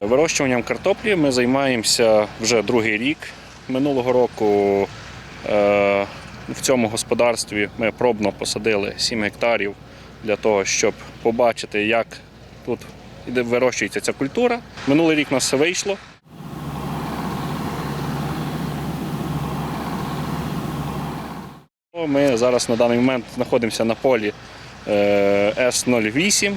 Вирощуванням картоплі ми займаємося вже другий рік. Минулого року е, в цьому господарстві ми пробно посадили 7 гектарів для того, щоб побачити, як тут вирощується ця культура. Минулий рік у нас все вийшло. Ми зараз на даний момент знаходимося на полі е, С-08,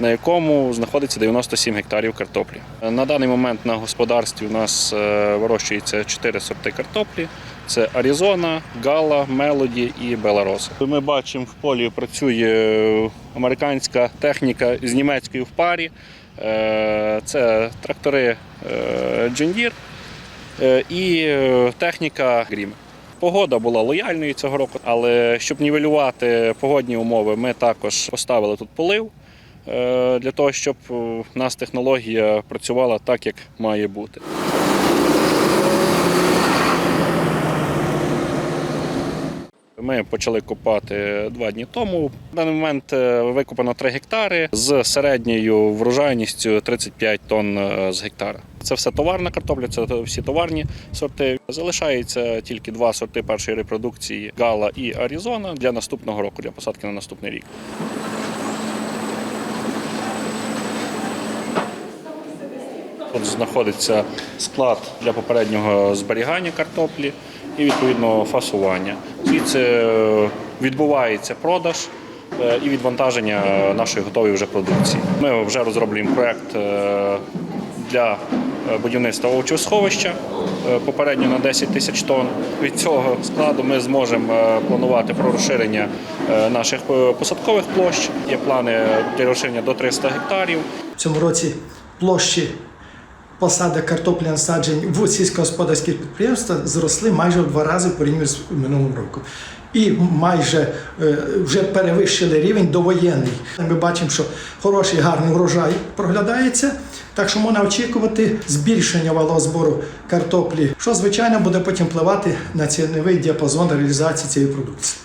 на якому знаходиться 97 гектарів картоплі. На даний момент на господарстві у нас е, вирощується 4 сорти картоплі. Це Аризона, Гала, Мелоді і Беларос. Ми бачимо, в полі працює американська техніка з німецькою в парі. Е, Це трактори е, е, і техніка Грім. Погода була лояльною цього року, але щоб нівелювати погодні умови, ми також поставили тут полив для того, щоб е, у нас технологія працювала так, як має бути. Ми почали копати два дні тому. На даний момент е, викопано 3 гектари з середньою врожайністю 35 тонн е, з гектара. Це все товарна картопля, це всі товарні сорти. Залишається тільки два сорти першої репродукції Гала і Аризона для наступного року, для посадки на наступний рік. Тут знаходиться склад для попереднього зберігання картоплі і відповідно фасування. Звідси е, відбувається продаж е, і відвантаження нашої готової вже продукції. Ми вже розроблюємо проект е, для будівництва овочосховища е, попередньо на 10 тисяч тонн. Від цього складу ми зможемо планувати про розширення наших посадкових площ. Є плани для розширення до 300 гектарів. В цьому році площі посадок картоплі насаджень в сільськогосподарські підприємства зросли майже в два рази порівняно з минулим роком. І майже е, вже перевищили рівень довоєнний. Ми бачимо, що хороший гарний врожай проглядається, так що можна очікувати збільшення валового збору картоплі, що звичайно буде потім впливати на ціновий діапазон реалізації цієї продукції.